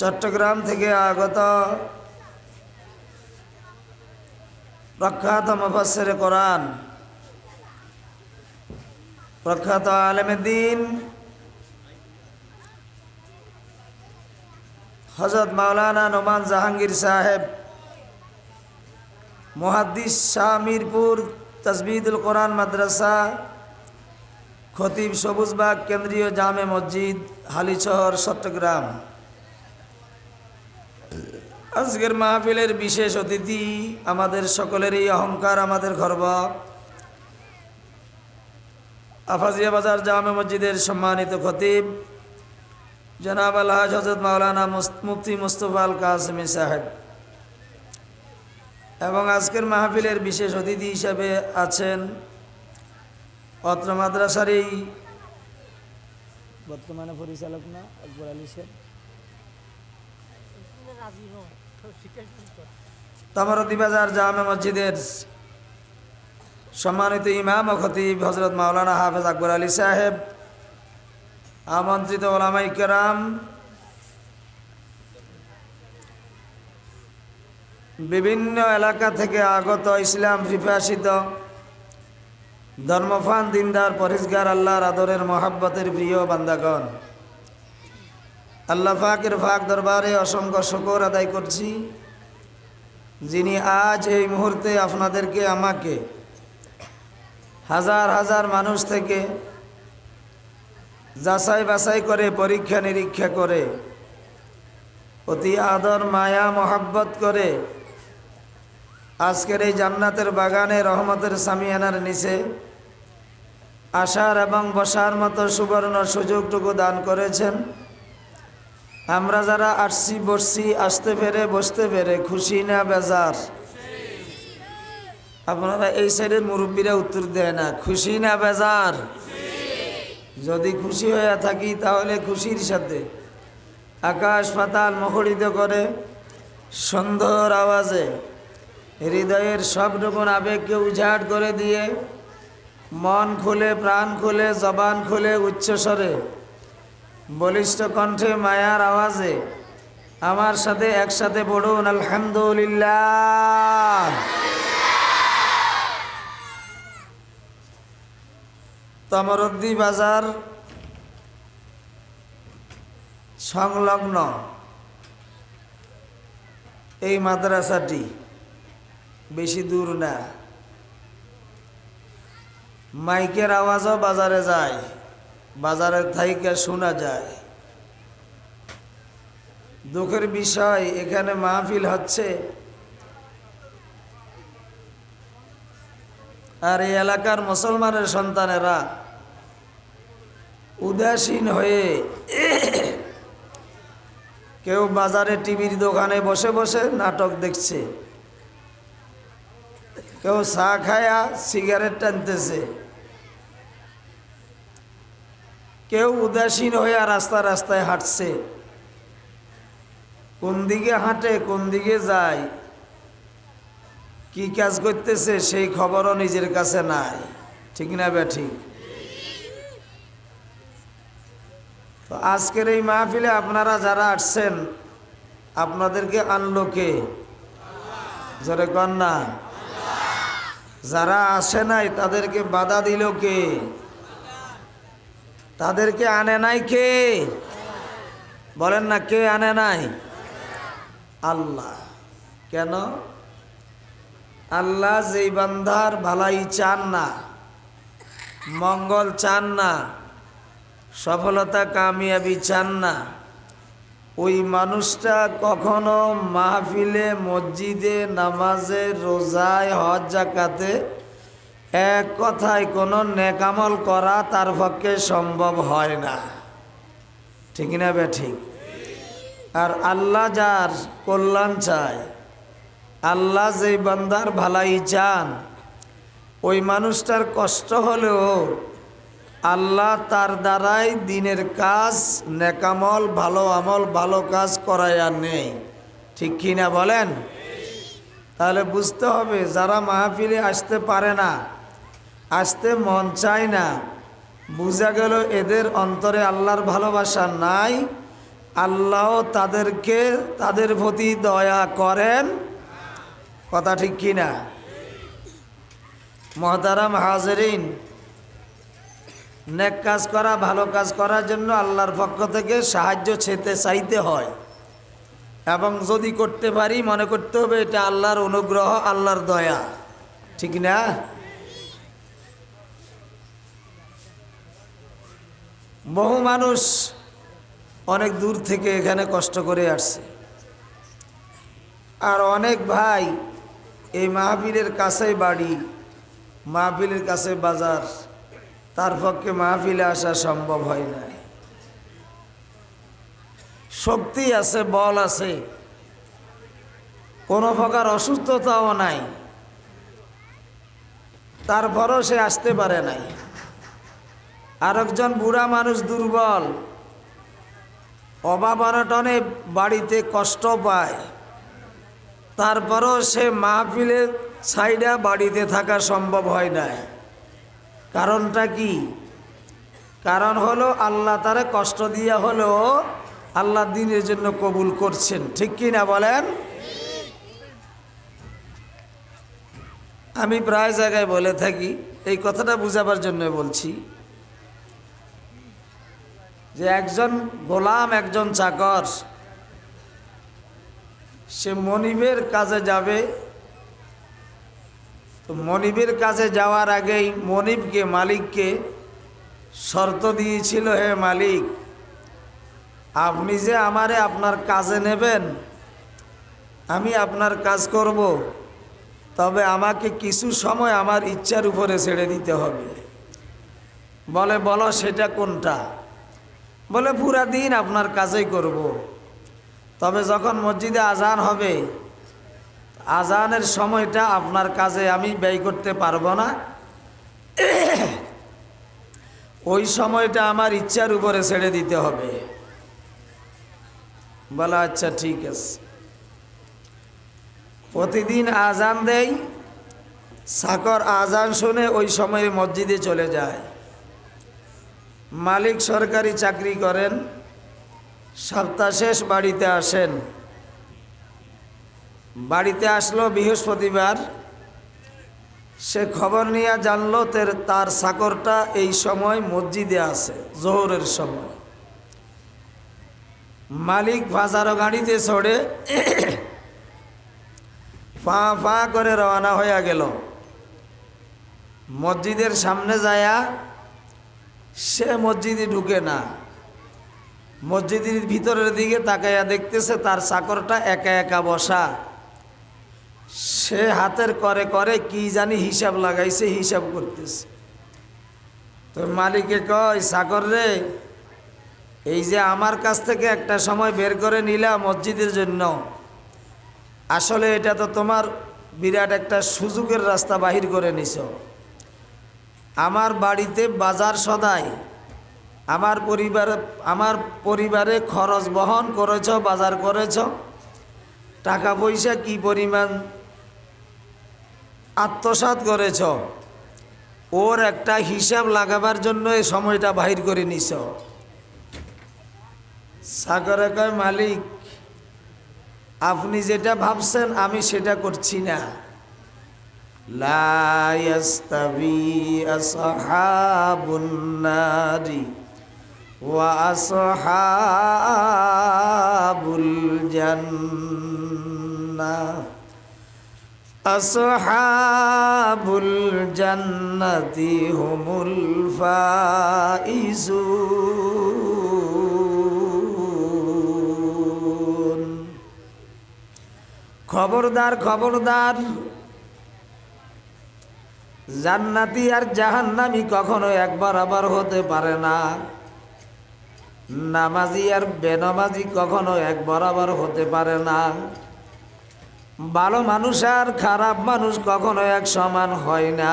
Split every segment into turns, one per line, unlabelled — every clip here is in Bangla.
চট্টগ্রাম থেকে আগত প্রখ্যাত মুফাসসির কোরআন, প্রখ্যাত আলেমদ্দিন হজরত মাওলানা নোমান জাহাঙ্গীর সাহেব, মুহাদ্দিস শাহ মিরপুর তসবিদুল কোরআন মাদ্রাসা, খতিব সবুজবাগ কেন্দ্রীয় জামে মসজিদ, হালিশহর, চট্টগ্রাম। আজকের মাহফিলের বিশেষ অতিথি আমাদের সকলেরই অহংকার, আমাদের গর্ব। আফাজিয়া বাজার জামে মসজিদের সম্মানিত খতিব, জনাব আলহাজ হজরত মাওলানা মুফতি মুস্তফা আল কাসমি সাহেব। এবং আজকের মাহফিলের বিশেষ অতিথি হিসাবে আছেন অত্র মাদ্রাসারই বর্তমানে পরিচালক না, আকবর আলী সাহেব বাজার জামে মসজিদের সম্মানিত ইমাম ও খতিব হজরত মাওলানা হাফেজ আকবর আলী সাহেব, আমন্ত্রিত ওলামাই কেরাম, বিভিন্ন এলাকা থেকে আগত ইসলাম ফিফাসিত ধর্মফান দিনদার, পরিষ্কার আল্লাহর আদরের মহাব্বতের প্রিয় বান্দাগণ। আল্লাহ ফাকের ফাক দরবারে অসংখ্য শকর আদায় করছি, যিনি আজ এই মুহূর্তে আপনাদেরকে আমাকে হাজার হাজার মানুষ থেকে যাচাই বাছাই করে, পরীক্ষা নিরীক্ষা করে, অতি আদর, মায়া, মহাব্বত করে আজকের এই জান্নাতের বাগানে রহমতের সামিয়ানার নিচে আসার এবং বসার মতো সুবর্ণ সুযোগটুকু দান করেছেন। আমরা যারা আসছি, বসছি, আসতে পেরে, বসতে পেরে, খুশি না বেজার? আপনারা এই সাইডের মুরব্বীরা উত্তর দেয় না, খুশি না বেজার? যদি খুশি হয়ে থাকি, তাহলে খুশির সাথে। আকাশ পাতাল মুখরিত করে, সুন্দর আওয়াজে। হৃদয়ের সব রকম আবেগকে উজাড় করে দিয়ে, মন খুলে, প্রাণ খুলে, জবান খুলে, উচ্চস্বরে। বলিষ্ঠ কণ্ঠে মায়ার আওয়াজে আমার সাথে একসাথে পড়ুন, আলহামদুলিল্লাহ। তমরদ্দি বাজার সংলগ্ন এই মাদ্রাসাটি বেশি দূর না। মাইকের আওয়াজও বাজারে যায়। বাজারের থাইকে শোনা যায়। দুঃখের বিষয়, এখানে মাহফিল হচ্ছে। আর এই এলাকার মুসলমানের সন্তানেরা উদাসীন হয়ে কেউ বাজারে টিভির দোকানে বসে বসে নাটক দেখছে। কেউ চা খায়া সিগারেট টানতেছে। কেউ উদাসীন হয়ে রাস্তা রাস্তায় হাঁটছে। কোন দিকে হাঁটে, কোন দিকে যায়, কি কাজ করতেছে সেই খবরও নিজের কাছে নাই। ঠিক না বে ঠিক? তো আজকের এই মাহফিলে আপনারা যারা আসছেন, আপনাদেরকে আনলো কে? জোরে কন না। যারা আসে নাই, তাদেরকে বাধা দিল কে? তাদেরকে আনে নাই কে? বলেন না, কে আনে নাই? আল্লাহ। কেন? আল্লাহ যেই বান্ধার ভালাই চান না, মঙ্গল চান না, সফলতা কামিয়াবি চান না, ওই মানুষটা কখনো মাহফিলে, মসজিদে, নামাজে, রোজায়, হজ, জাকাতে এক কথায় কোনো নেকামল করা তার পক্ষে সম্ভব হয় না। ঠিক না বে ঠিক? আর আল্লাহ যার কল্যাণ চায়, আল্লাহ যেই বান্দার ভালাই চান, ওই মানুষটার কষ্ট হলেও আল্লাহ তার দ্বারাই দিনের কাজ নেকামল ভালো আমল, ভালো কাজ করাইয়া নেই। ঠিক কি না বলেন? তাহলে বুঝতে হবে, যারা মাহফিলে আসতে পারে না আসতে মন চায় না। বোঝা গেল এদের অন্তরে আল্লাহর ভালোবাসা নাই। আল্লাহ তাদেরকে, তাদের প্রতি দয়া করেন। কথা ঠিক কিনা মহতারাম হাজরিন, নেক কাজ করা, ভালো কাজ করার জন্য আল্লাহর পক্ষ থেকে সাহায্য ছেতে চাইতে হয়। এবং যদি করতে পারি, মনে করতে হবে এটা আল্লাহর অনুগ্রহ, আল্লাহর দয়া। ঠিক না? বহু মানুষ অনেক দূর থেকে এখানে কষ্ট করে আসছে। আর অনেক ভাই এই মাহফিলের কাছেই বাড়ি, মাহফিলের কাছে বাজার। তার পক্ষে মাহফিলে আসা সম্ভব হয় না। শক্তি আছে, বল আছে। কোনো প্রকার অসুস্থতাও নাই। তারপরও সে আসতে পারে নাই। আরেকজন বুড়া মানুষ দুর্বল। অভাব অনটনে বাড়িতে কষ্ট পায়। তারপরও সে মাহফিলে ছাইডা বাড়িতে থাকা সম্ভব হয় না কারণটা কি? কারণ হলো আল্লাহ তারে কষ্ট দিয়া হলো আল্লাহ দিনের জন্য কবুল করছেন। ঠিক কি না বলেন? আমি প্রায় জায়গায় বলে থাকি, এই কথাটা বুঝাবার জন্য বলছি। যে একজন গোলাম, একজন চাকর, সে মনিবের কাজে যাবে। তো মনিবের কাছে যাওয়ার আগেই মনিবকে, মালিককে শর্ত দিয়েছিল, হে মালিক, আপনি যে আমারে আপনার কাজে নেবেন, আমি আপনার কাজ করব। তবে আমাকে কিছু সময় আমার ইচ্ছার উপরে ছেড়ে দিতে হবে। বলে, বলো সেটা কোনটা? বলে, পুরা দিন আপনার কাজেই করব। তবে যখন মসজিদে আজান হবে, আজানের সময়টা আপনার কাজে আমি ব্যয় করতে পারব না। ওই সময়টা আমার ইচ্ছার উপরে ছেড়ে দিতে হবে। বলা আচ্ছা ঠিক আছে। প্রতিদিন আজান দেয় সাকর আজান শুনে ওই সময়ে মসজিদে চলে যায়। মালিক সরকারি চাকরি করেন, সপ্তাহ শেষ বাড়িতে আসেন। বাড়িতে আসলো বৃহস্পতিবার। সে খবর নিয়ে জানলো তের সাকরটা এই সময় মসজিদে আছে, জোহরের সময়। মালিক বাজারও গাড়িতে চড়ে, ফা ফা করে রওনা হয়ে গেল। মসজিদের সামনে যায়া সে মসজিদে ঢুকে না। মসজিদের ভিতরের দিকে তাকাইয়া দেখতেছে তার চাকরটা একা একা বসা। সে হাতের করে করে কি জানি হিসাব লাগাইছে, হিসাব করতেছে। তো মালিকে কয়, চাকর রে, এই যে আমার কাছ থেকে একটা সময় বের করে নিলা মসজিদের জন্য। আসলে এটা তো তোমার বিরাট একটা সুযোগের রাস্তা বাহির করে নিছ। আমার বাড়িতে বাজার সদাই। আমার পরিবার, আমার পরিবারে খরচ বহন করেছ, বাজার করেছ। টাকা পয়সা কি পরিমাণ আত্মসাত করেছ? ওর একটা হিসাব লাগাবার জন্য এই সময়টা বাহির করে নিছ। সাগরে কয় মালিক, আপনি যেটা ভাবছেন আমি সেটা করছি না। لا يستوي أصحاب النار وأصحاب الجنة أصحاب الجنة هم الفائزون খবরদার খবরদার জান্নাতি আর জাহান্নামি কখনো একবার আবার হতে পারে না। নামাজি আর বেনামাজি কখনো এক বরাবর হতে পারে না। ভালো মানুষ আর খারাপ মানুষ কখনো এক সমান হয় না।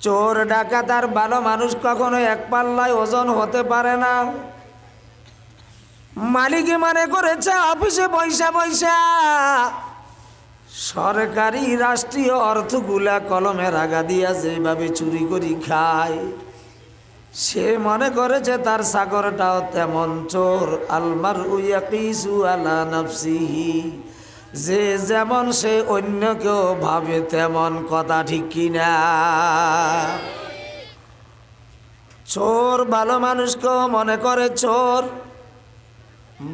চোর, ডাকাত আর ভালো মানুষ কখনো এক পাল্লায় ওজন হতে পারে না। মালিকে মানে করেছে অফিসে পয়সা পয়সা সরকারি রাষ্ট্রীয় অর্থগুলা কলমের আগা দিয়া যেভাবে চুরি করি খায়, সে মনে করেছে তার সাগরটাও তেমন চোর। আলমার আলা যে যেমন সে অন্য কেউ ভাবে তেমন কথা ঠিক কিনা। চোর ভালো মানুষকেও মনে করে চোর,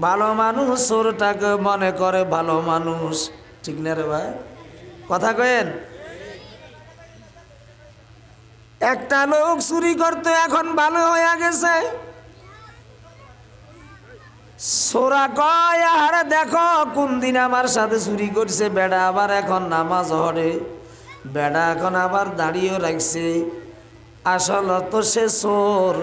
ভালো মানুষ চোরটাকে মনে করে ভালো মানুষ। ঠিক না রে ভাই? কথা কয়েন? একটা লোক চুরি করতে এখন ভালো হয়ে গেছে। সোরা কয়, আরে দেখো কোন দিন আমার সাথে চুরি করছে। বেড়া আবার এখন নামাজ হরে বেড়া এখন আবার দাঁড়িয়ে রাখছে। আসল তো সে চোর।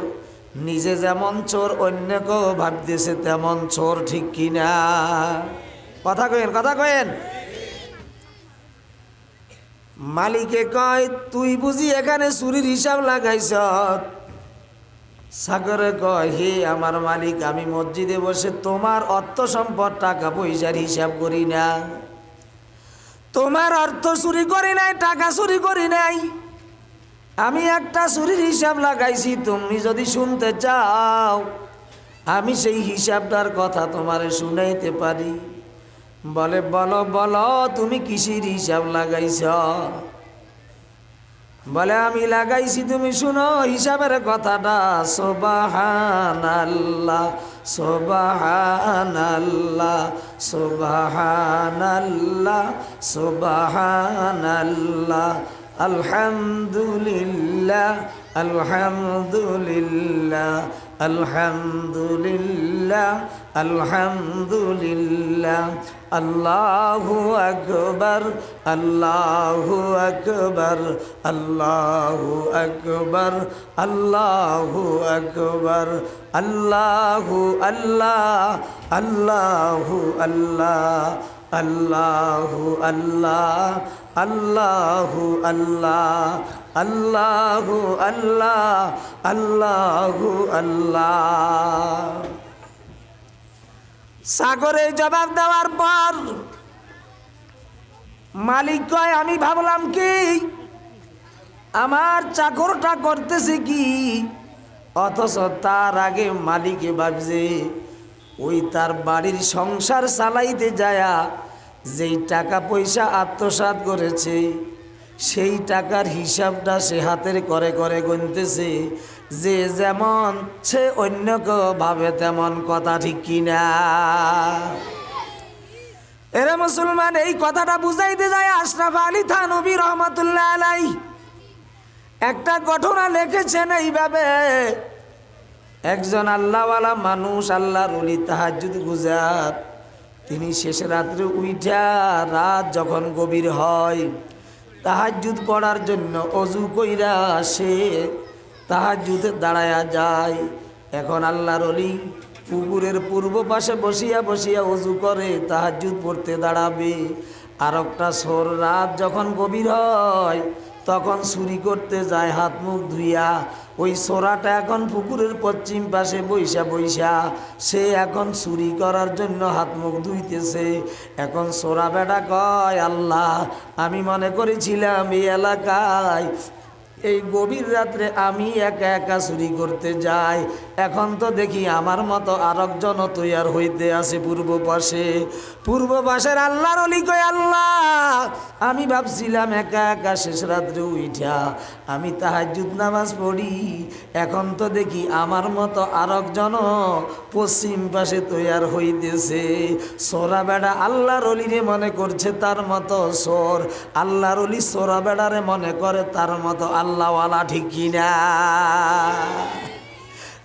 নিজে যেমন চোর অন্যকেও ভাবতেছে তেমন চোর, ঠিক কিনা? কথা কয়েন কথা কয়েন? মালিকে কয়, তুই বুঝি এখানে চুরির হিসাব লাগাইছ? সাগরে কয়, হে আমার মালিক, আমি মসজিদে বসে তোমার অর্থ সম্পদ, টাকা পয়সার হিসাব করি না। তোমার অর্থ চুরি করি নাই, টাকা চুরি করি নাই। আমি একটা চুরির হিসাব লাগাইছি, তুমি যদি শুনতে চাও, আমি সেই হিসাবটার কথা তোমারে শুনাইতে পারি। বলে, বলো বলো, তুমি কিসির হিসাব লাগাইছ? বলে, আমি লাগাইছি, তুমি শুনো, হিসাবের কথাটা সোবাহান আল্লাহ সোবাহান আল্লাহ সোবাহান আল্লাহ সোবাহান আল্লাহ আলহামদুলিল্লাহ আলহামদুলিল্লাহ আলহামদুলিল্লাহ আলহামদুলিল্লাহ, আল্লাহু আকবার আল্লাহু আকবার আল্লাহু আকবার আল্লাহু আকবার, আল্লাহু আল্লাহ আল্লাহু আল্লাহ আল্লাহু আল্লাহ আল্লাহু আল্লাহ আল্লাহু আল্লাহ আল্লাহু আল্লাহ। সাগরে জবাব দেওয়ার পর মালিক কয়, আমি ভাবলাম কি, আমার চাকরটা করতেছে কি? অথচ তার আগে মালিকে ভাবছে, ওই তার বাড়ির সংসার চালাইতে যায়া যেই টাকা পয়সা আত্মসাৎ করেছে সেই টাকার হিসাবটা সে হাতের করে করে গুনতেছে। যে যেমন সে অন্য কেউ ভাবে তেমন কথা ঠিক কিনা। এরা মুসলমান, এই কথাটা বুঝাইতে যায় আশরাফ আলী থানবী রহমতুল্লাহ আলাই একটা ঘটনা লিখেছেন এইভাবে, একজন আল্লাহওয়ালা মানুষ, আল্লাহর উলি তাহাজুদ গুজার। তিনি শেষ রাত্রে উইঠা, রাত যখন গভীর হয় তাহাজুদ পড়ার জন্য অজু কইরা আসে। তাহাজুদে দাঁড়ায়া যায়। এখন আল্লাহর অলি পুকুরের পূর্ব পাশে বসিয়া বসিয়া অজু করে তাহাজুদ পড়তে দাঁড়াবে। আর একটা সোর রাত যখন গভীর হয় তখন চুরি করতে যায়, হাত মুখ ধুইয়া। ওই সোরাটা এখন পুকুরের পশ্চিম পাশে বৈশা বৈশা সে এখন চুরি করার জন্য হাত মুখ ধুইতেছে। এখন সোরা বেটা কয়, আল্লাহ, আমি মনে করেছিলাম এই এলাকায়, এই গভীর রাত্রে আমি একা একা চুরি করতে যাই এখন তো দেখি আমার মতো আরেকজন তৈয়ার হইতে আছে পূর্ব পাশে। পূর্ব পাশের আল্লাহর আল্লাহ, আমি ভাবছিলাম একা একা শেষ রাত্রে উইঠা। আমি তাহাজুদ নামাজ পড়ি। এখন তো দেখি আমার মতো আরেকজন পশ্চিম পাশে তৈয়ার হইতেছে। সোরা বেড়া আল্লাহর অলিরে মনে করছে তার মতো সোর আল্লাহর অলি সোরা বেড়ারে মনে করে তার মতো আল্লাহওয়ালা ঠিক কিনা?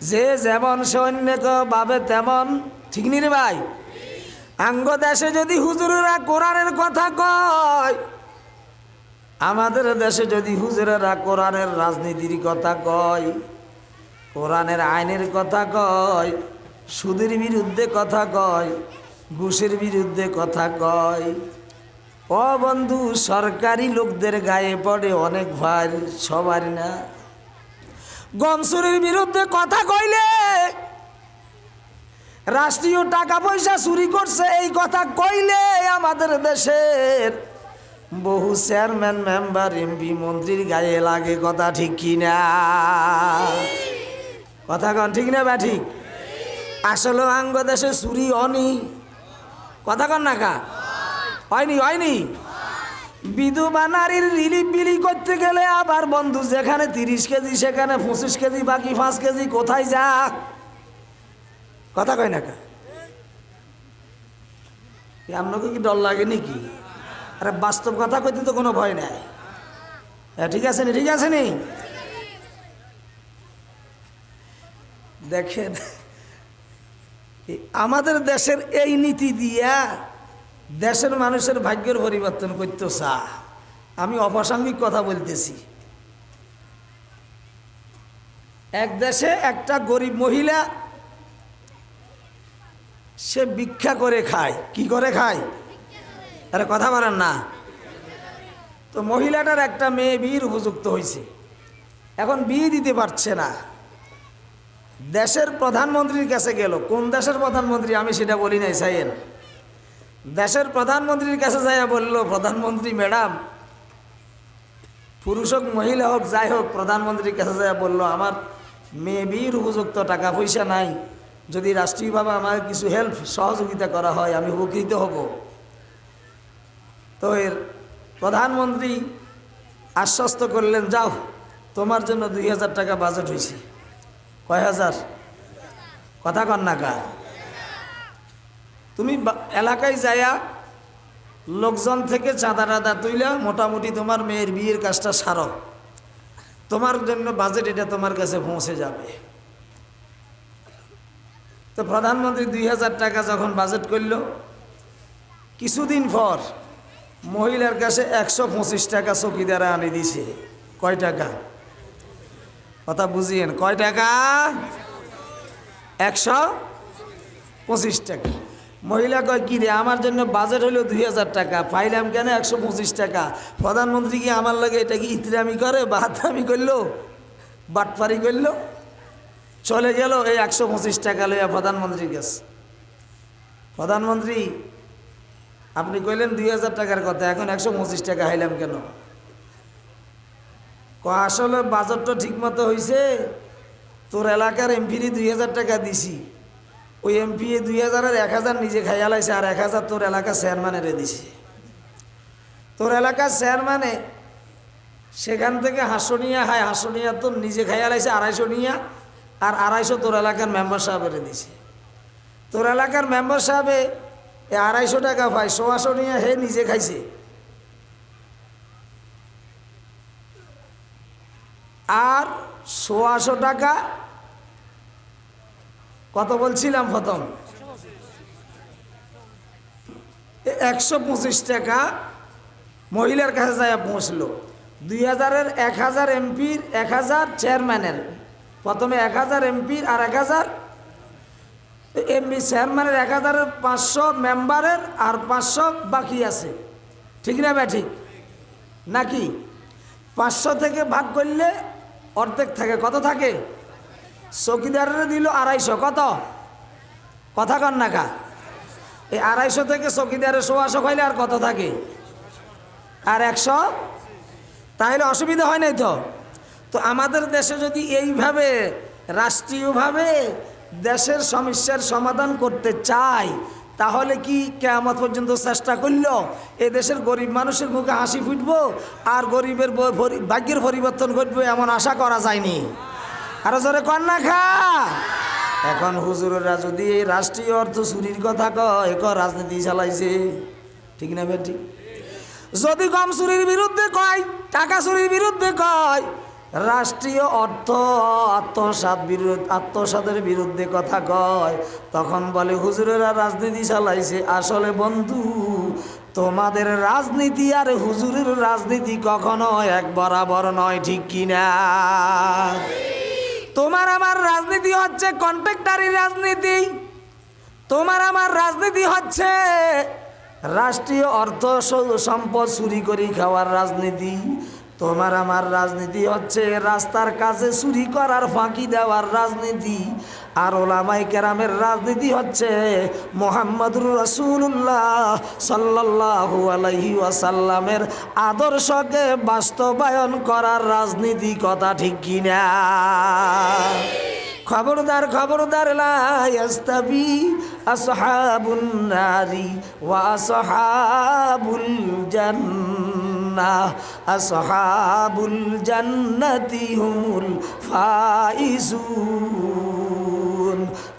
যে যেমন সৈন্যকে ভাবে তেমন। ঠিক নি ভাই? আঙ্গ দেশে যদি হুজুরেরা কোরআনের কথা কয়, আমাদের দেশে যদি হুজুরেরা কোরআনের রাজনীতির কথা কয়, কোরআনের আইনের কথা কয়, সুদের বিরুদ্ধে কথা কয়, ঘুষের বিরুদ্ধে কথা কয় ও বন্ধু, সরকারি লোকদের গায়ে পড়ে অনেক ভাই সবার না। গমসুরির বিরুদ্ধে কথা কইলে রাষ্ট্রীয় টাকা পয়সা চুরি করছে, এই কথা কইলে আমাদের দেশের বহু চেয়ারম্যান, মেম্বার এমপি মন্ত্রীর গায়ে লাগে কথা ঠিক কিনা কথা কন, ঠিক না বা ঠিক আসলে আঙ্গ দেশে চুরি অনি কথা কন না কা? হয়নি হয়নি। বিধবা নারীর রিলিফ বিলি করতে গেলে আবার বন্ধু যেখানে তিরিশ কেজি, সেখানে পঁচিশ কেজি, বাকি পাঁচ কেজি, কোথায় যা? কথা কয় না আপনাকে কি ডর লাগে নাকি? আরে বাস্তব কথা কইতে তো কোনো ভয় নাই। হ্যাঁ ঠিক আছে নি, ঠিক আছে নি? দেখেন আমাদের দেশের এই নীতি দিয়া দেশের মানুষের ভাগ্যের পরিবর্তন করতে চা আমি অপ্রাসঙ্গিক কথা বলতেছি। এক দেশে একটা গরিব মহিলা, সে ভিক্ষা করে খায়। কি করে খায়? আরে কথা বলেন না। তো মহিলাটার একটা মেয়ে বিয়ের উপযুক্ত হয়েছে। এখন বিয়ে দিতে পারছে না। দেশের প্রধানমন্ত্রীর কাছে গেল। কোন দেশের প্রধানমন্ত্রী? আমি সেটা বলি নাই, সাইয়েন। দেশের প্রধানমন্ত্রীর কাছে যাইয়া বলল, প্রধানমন্ত্রী, ম্যাডাম, পুরুষ হোক, মহিলা হোক, যাই হোক, প্রধানমন্ত্রীর কাছে যাইয়া বলল, আমার মেয়ে বিয়ের উপযুক্ত টাকা পয়সা নাই। যদি রাষ্ট্রীয়ভাবে আমার কিছু হেল্প সহযোগিতা করা হয়, আমি উপকৃত হব। তো এর প্রধানমন্ত্রী আশ্বস্ত করলেন, যাও, তোমার জন্য দুই হাজার টাকা বাজেট হয়েছে কয় হাজার? কথা কন না কা তুমি এলাকায় যায়া লোকজন থেকে চাঁদা টাদা তুইলা মোটামুটি তোমার মেয়ের বিয়ের কাজটা সারো। তোমার জন্য বাজেট এটা তোমার কাছে পৌঁছে যাবে। তো প্রধানমন্ত্রী দুই হাজার টাকা যখন বাজেট করল, কিছুদিন পর মহিলার কাছে একশো পঁচিশ টাকা চকিদারা আনি দিছে। কয় টাকা? কথা বুঝিয়েন, কয় টাকা? একশো পঁচিশ টাকা। মহিলা কয়, কি রে, আমার জন্য বাজেট হলো দুই হাজার টাকা, পাইলাম কেন একশো পঁচিশ টাকা? প্রধানমন্ত্রী কি আমার লাগে এটা কি ইতরামি করে বাহাতামি করল, বাটপারি করল? চলে গেল এই একশো পঁচিশ টাকা লইয়া প্রধানমন্ত্রীর কাছে। প্রধানমন্ত্রী, আপনি কইলেন দুই হাজার টাকার কথা, এখন একশো পঁচিশ টাকা হাইলাম কেন? ক আসলে বাজেটটা ঠিক মতো হয়েছে তোর এলাকার এমপিরই দুই হাজার টাকা দিছি। ওই এমপি দুই হাজারের এক হাজার নিজে খাইয়া লাইছে, আর এক হাজার তোর এলাকা চেয়ারম্যানেরে দিছে। তোর এলাকার চেয়ারম্যানে সেখান থেকে হাসনিয়া হায়, হাসনিয়া তোর নিজে খাইয়া লাইছে আড়াইশো নিয়া আর আড়াইশো তোর এলাকার মেম্বার সাহেবের দিছে। তোর এলাকার মেম্বার সাহেবে এ আড়াইশো টাকা পায় সোয়াশো নিয়ে হে নিজে খাইছে। আর সোয়াশো টাকা কত বলছিলাম প্রথম? একশো পঁচিশ টাকা মহিলার কাছে যায় পৌঁছলো। দুই হাজারের এক হাজার এমপির এক হাজার চেয়ারম্যানের, প্রথমে এক হাজার এমপির আর এক হাজার এমপি চেয়ারম্যানের এক হাজারের পাঁচশো মেম্বারের আর পাঁচশো বাকি আছে। ঠিক না ব্যা ঠিক? নাকি? পাঁচশো থেকে ভাগ করলে অর্ধেক থাকে। কত থাকে? চকিদারের দিল আড়াইশো, কত? কথা কন না কা। এই আড়াইশো থেকে চকিদারের সোয়াশো খাইলে আর কত থাকে? আর একশো? তাহলে অসুবিধা হয় নাই তো? তো আমাদের দেশে যদি এইভাবে, রাষ্ট্রীয়ভাবে দেশের সমস্যার সমাধান করতে চায়, তাহলে কি কেমন পর্যন্ত চেষ্টা করল? এ দেশের গরিব মানুষের মুখে হাসি ফুটবো, আর গরিবের ভাগ্যের পরিবর্তন ঘটবে এমন আশা করা যায়নি। আরও জোরে কন্যা খা। এখন হুজুরেরা যদি এই রাষ্ট্রীয় অর্থ চুরির কথা কয় রাজনীতি চালাইছে। ঠিক না বেটি? যদি কম চুরির বিরুদ্ধে কয়, টাকা চুরির বিরুদ্ধে কয়, রাষ্ট্রীয় অর্থ আত্মসাত বিরুদ্ধ আত্মসাতের বিরুদ্ধে কথা কয়, তখন বলে, হুজুরেরা রাজনীতি চালাইছে। আসলে বন্ধু, তোমাদের রাজনীতি আর হুজুরের রাজনীতি কখনো এক বরাবর নয়, ঠিক কিনা? তোমার আমার রাজনীতি হচ্ছে কন্ট্রাক্টারি রাজনীতি। তোমার আমার রাজনীতি হচ্ছে রাষ্ট্রীয় অর্থ সম্পদ চুরি করে খাওয়ার রাজনীতি। তোমার আমার রাজনীতি হচ্ছে রাস্তার কাছে চুরি করার ফাঁকি দেওয়ার রাজনীতি। আর ওলামাই কেরামের রাজনীতি হচ্ছে মোহাম্মদুর রসুল্লাহ সাল্লাল্লাহু আলাইহি ওয়াসাল্লামের আদর্শকে বাস্তবায়ন করার রাজনীতি কথা ঠিক কিনা? খবরদার খবরদার লাস্তাবি আসহাবুন নারি ওয়া আসহাবুল জান্নাহ আসহাবুল জান্নাতি হুমুল ফাইজুন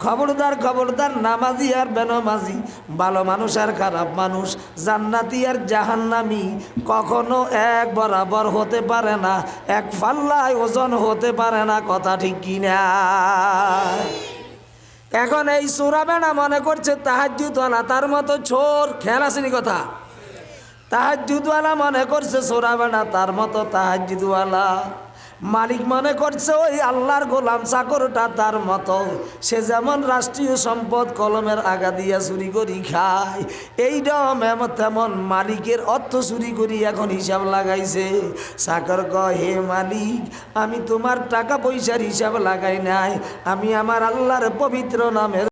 খবরদার খবরদার, নামাজি আর বেনমাজি, ভালো মানুষ আর খারাপ মানুষ, জান্নাতি আর জাহান্নামি কখনো এক বরাবর হতে পারে না, এক পাল্লায় ওজন হতে পারে না, কথা ঠিক কিনা? এখন এই সুরাবেনা মনে করছে তাহাজুদওয়ালা তার মতো ছোর খেয়াল আসেনি কথা। তাহাজুদওয়ালা মনে করছে সোরাবেনা তার মতো তাহাজুদওয়ালা মালিক মনে করছে ওই আল্লাহর গোলাম চাকরটা তার মতো। সে যেমন রাষ্ট্রীয় সম্পদ কলমের আগা দিয়া চুরি করি খায়, এইরকম এমন তেমন মালিকের অর্থ চুরি করি এখন হিসাব লাগাইছে। চাকর ক হে মালিক, আমি তোমার টাকা পয়সার হিসাব লাগাই নাই, আমি আমার আল্লাহর পবিত্র নামের